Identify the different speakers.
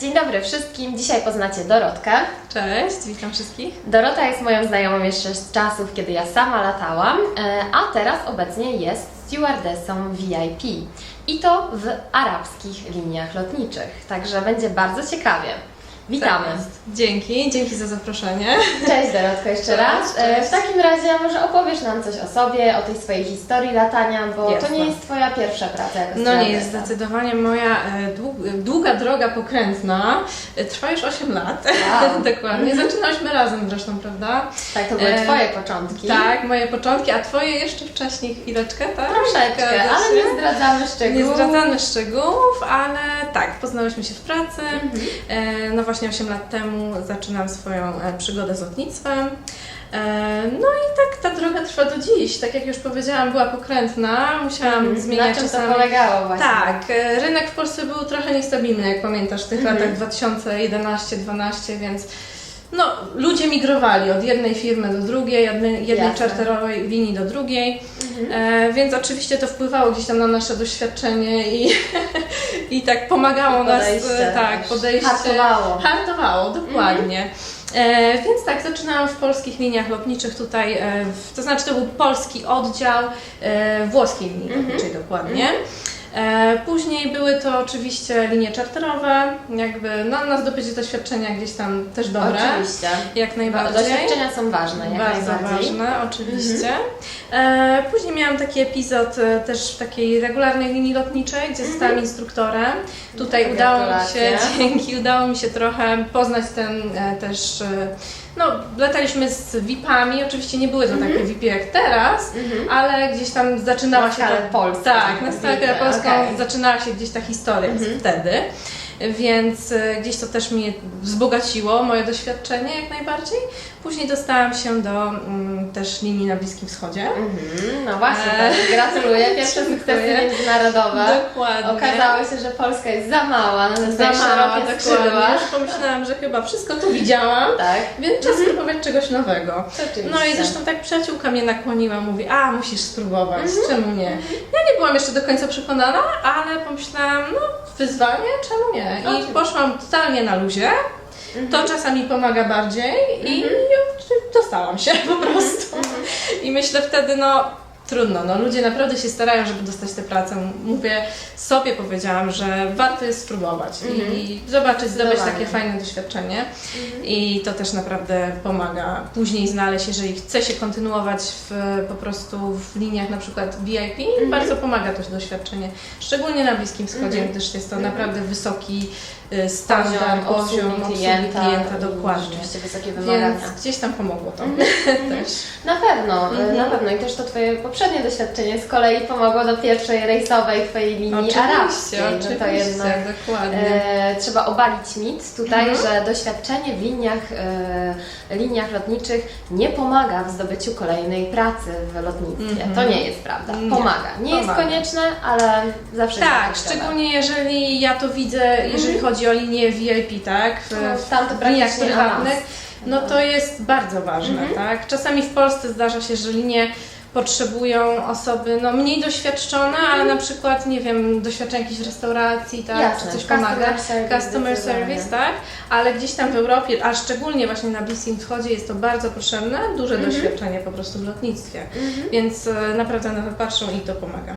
Speaker 1: dzień dobry wszystkim. Dzisiaj poznacie Dorotkę.
Speaker 2: Cześć, witam wszystkich.
Speaker 1: Dorota jest moją znajomą jeszcze z czasów, kiedy ja sama latałam, e, a teraz obecnie jest stewardessą VIP. I to w arabskich liniach lotniczych. Także będzie bardzo ciekawie. Witamy.
Speaker 2: Tak. Dzięki, dzięki za zaproszenie.
Speaker 1: Cześć Dorotko jeszcze raz. E,
Speaker 2: cześć.
Speaker 1: W takim razie może opowiesz nam coś o sobie, o tej swojej historii latania, bo to
Speaker 2: Jasne.
Speaker 1: nie jest Twoja pierwsza praca
Speaker 2: No nie jest zdecydowanie moja e, dług- długa droga pokrętna. E, Trwa już 8 lat.
Speaker 1: Wow.
Speaker 2: Dokładnie. Zaczynałyśmy razem zresztą, prawda?
Speaker 1: Tak, to były
Speaker 2: E,
Speaker 1: Twoje początki.
Speaker 2: Tak, moje początki, a twoje jeszcze wcześniej chwileczkę, tak?
Speaker 1: Troszeczkę,
Speaker 2: Zgadza
Speaker 1: ale nie zdradzamy szczegółów.
Speaker 2: Nie zdradzamy szczegółów, ale tak, poznałyśmy się w pracy.
Speaker 1: Mhm.
Speaker 2: E, no właśnie 8 lat temu zaczynam swoją e, przygodę z lotnictwem. E, no i tak ta droga trwa do dziś. Tak jak już powiedziałam, była pokrętna, musiałam
Speaker 1: Mhm.
Speaker 2: zmieniać
Speaker 1: Na czym
Speaker 2: czasami.
Speaker 1: to polegało właśnie?
Speaker 2: Tak, e, rynek w Polsce był trochę niestabilny, jak pamiętasz, w tych
Speaker 1: Mhm.
Speaker 2: latach 2011-12, więc no, ludzie migrowali od jednej firmy do drugiej, jednej, jednej
Speaker 1: Jasne.
Speaker 2: czarterowej linii do drugiej,
Speaker 1: Mhm.
Speaker 2: e, więc oczywiście to wpływało gdzieś tam na nasze doświadczenie i, i tak pomagało
Speaker 1: I
Speaker 2: nas,
Speaker 1: podejście
Speaker 2: e, tak, podejście.
Speaker 1: Hartowało.
Speaker 2: Hartowało, dokładnie. E, więc tak, zaczynałam w polskich liniach lotniczych tutaj, e, w, to znaczy to był polski oddział e, włoskiej linii
Speaker 1: Mhm.
Speaker 2: lotniczej dokładnie. E, później były to oczywiście linie czarterowe, jakby no, na zdobycie doświadczenia gdzieś tam też dobre,
Speaker 1: Oczywiście.
Speaker 2: jak najbardziej.
Speaker 1: Doświadczenia są ważne, jak
Speaker 2: Bardzo
Speaker 1: najbardziej.
Speaker 2: ważne, oczywiście. E, później miałam taki epizod e, też w takiej regularnej linii lotniczej, gdzie zostałam instruktorem. Tutaj udało mi się, dzięki, udało mi się trochę poznać ten e, też, e, no lataliśmy z VIP-ami, oczywiście nie były to takie VIP jak teraz,
Speaker 1: Mhm.
Speaker 2: ale gdzieś tam zaczynała
Speaker 1: Na
Speaker 2: się
Speaker 1: skalę
Speaker 2: to,
Speaker 1: polską.
Speaker 2: Tak, na skalę polską
Speaker 1: okej.
Speaker 2: zaczynała się gdzieś ta historia
Speaker 1: Mhm.
Speaker 2: wtedy. Więc e, gdzieś to też mnie wzbogaciło, moje doświadczenie jak najbardziej. Później dostałam się do mm, też linii na Bliskim Wschodzie.
Speaker 1: Mhm. No właśnie,
Speaker 2: E,
Speaker 1: tak, gratuluję. Pierwsze sukcesy międzynarodowe.
Speaker 2: Dokładnie.
Speaker 1: Okazało się, że Polska jest za mała na te
Speaker 2: Za mała, dokładnie. Już pomyślałam, że chyba wszystko tu widziałam,
Speaker 1: Tak,
Speaker 2: więc czas spróbować czegoś nowego.
Speaker 1: oczywiście.
Speaker 2: No i zresztą tak przyjaciółka mnie nakłoniła, mówi, a musisz spróbować,
Speaker 1: Mhm.
Speaker 2: czemu nie? Ja nie byłam jeszcze do końca przekonana, ale pomyślałam, no wyzwanie, czemu nie? I poszłam totalnie na luzie. To czasami pomaga bardziej i dostałam się po prostu. I myślę wtedy, no trudno, no ludzie naprawdę się starają, żeby dostać tę pracę. Mówię, sobie powiedziałam, że warto jest spróbować i zobaczyć, zdobyć takie fajne doświadczenie. I to też naprawdę pomaga później znaleźć, jeżeli chce się kontynuować w, po prostu w liniach na przykład VIP, bardzo pomaga to doświadczenie. Szczególnie na Bliskim Wschodzie, gdyż jest to naprawdę wysoki y, standard, poziom obsługi klienta, dokładnie.
Speaker 1: Rzeczywiście wysokie wymagania.
Speaker 2: Więc gdzieś tam pomogło to też.
Speaker 1: Na pewno,
Speaker 2: Mhm.
Speaker 1: na pewno. I też to Twoje poprzednie doświadczenie z kolei pomogło do pierwszej rejsowej Twojej linii arabskiej.
Speaker 2: oczywiście,
Speaker 1: że to
Speaker 2: oczywiście,
Speaker 1: jednak
Speaker 2: dokładnie.
Speaker 1: e, trzeba obalić mit tutaj,
Speaker 2: Mhm.
Speaker 1: że doświadczenie w liniach, e, liniach lotniczych nie pomaga w zdobyciu kolejnej pracy w lotnictwie.
Speaker 2: Mhm.
Speaker 1: To nie jest prawda.
Speaker 2: Nie,
Speaker 1: Pomaga. Nie jest konieczne, ale zawsze
Speaker 2: Tak,
Speaker 1: jest potrzeba.
Speaker 2: szczególnie jeżeli ja to widzę, jeżeli chodzi o linię VIP, tak? W,
Speaker 1: No, tam to
Speaker 2: w liniach prywatnych, no to jest bardzo ważne,
Speaker 1: Mhm.
Speaker 2: tak? Czasami w Polsce zdarza się, że linie potrzebują osoby no, mniej doświadczone, ale na przykład, nie wiem, doświadczenie jakiejś restauracji, tak?
Speaker 1: Jasne,
Speaker 2: czy coś
Speaker 1: customer
Speaker 2: pomaga.
Speaker 1: service
Speaker 2: Customer service, tak? Ale gdzieś tam w Europie, a szczególnie właśnie na Bliskim Wschodzie jest to bardzo potrzebne, duże
Speaker 1: Mhm.
Speaker 2: doświadczenie po prostu w lotnictwie. Więc e, naprawdę na to patrzą i to pomaga.